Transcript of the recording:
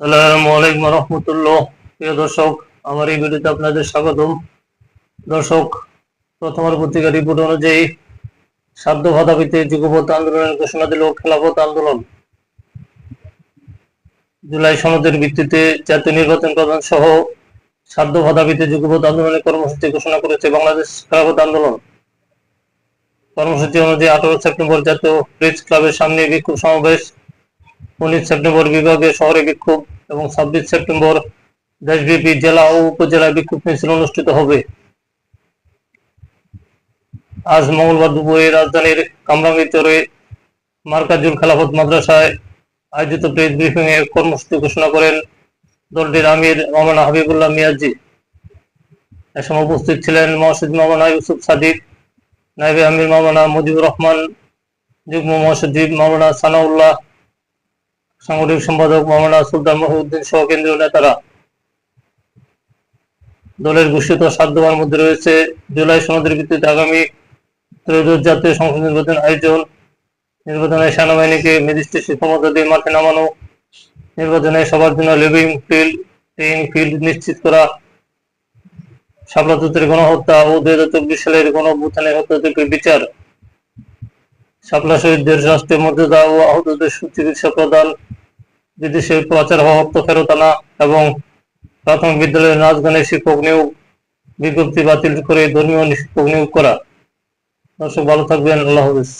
সালামু আলাইকুম রহমতুল্লাহ। প্রিয় দর্শক, আমার এই ভিডিওতে আপনাদের স্বাগতম। দর্শক প্রথমার পত্রিকা রিপোর্ট অনুযায়ী সাধ্য ভাদাবিতে যুগপথ আন্দোলনের ঘোষণা দিল খেলাফত আন্দোলন। জুলাই সনদের ভিত্তিতে জাতীয় নির্বাচন প্রধান সহ সাধ্য ভাদাবিতে যুগপথ আন্দোলনের কর্মসূচি ঘোষণা করেছে বাংলাদেশ খেলাফত আন্দোলন। কর্মসূচি অনুযায়ী আঠারো সেপ্টেম্বর জাতীয় প্রেস ক্লাবের সামনে বিক্ষোভ সমাবেশ উনিশ সেপ্টেম্বর বিভাগে শহরে বিক্ষোভ এবং ছাব্বিশ সেপ্টেম্বর দেশব্যাপী জেলা ও উপজেলায় বিক্ষোভ মিছিল অনুষ্ঠিত হবে। আজ মঙ্গলবার দুপুরে রাজধানীর কামরাঙ্গীচরে মার্কাজুল খেলাফত মাদ্রাসায় আয়োজিত প্রেস ব্রিফিং এ কর্মসূচি ঘোষণা করেন দলটির আমির মামানা হাবিবুল্লাহ মিয়াজি। এ সময় উপস্থিত ছিলেন মসজিদ মামানা ইউসুফ সাদিক নাইবে আমির মামানা মুজিবুর রহমান, যুগ্ম মহাসচিব মাওলানা সানাউল্লাহ সাংগঠনিক সম্পাদক মাওলানা সুলতান মহিউদ্দিন সহ কেন্দ্রীয় নেতারা। দলের ঘোষিত সাত দফার মধ্যে রয়েছে জুলাই সনদের ভিত্তিতে আগামী ত্রয়োদশ জাতীয় সংসদ নির্বাচন আয়োজন, নির্বাচনে সেনাবাহিনীকে ম্যাজিস্ট্রেসি ক্ষমতা দিয়ে মাঠে নামানো, নির্বাচনে সবার জন্য লিভিং ফিল্ড প্লেইং ফিল্ড নিশ্চিত করা শাপলা চৌধুরীর গণহত্যা ও দুই হাজার চব্বিশ সালের গণ অভ্যুত্থানের হত্যা থেকে বিচার, শাপলা শহীদদের রাষ্ট্রীয় মর্যাদা ও আহতদের সুচিকিৎসা প্রদান বিদেশে প্রচার হওয়া হতো ফেরত আনা এবং প্রাথমিক বিদ্যালয়ের নাচ গানের শিক্ষক নিয়োগ বিজ্ঞপ্তি বাতিল করে ধর্মীয় শিক্ষক নিয়োগ করা। দর্শক, ভালো থাকবেন, আল্লাহ হাফিজ।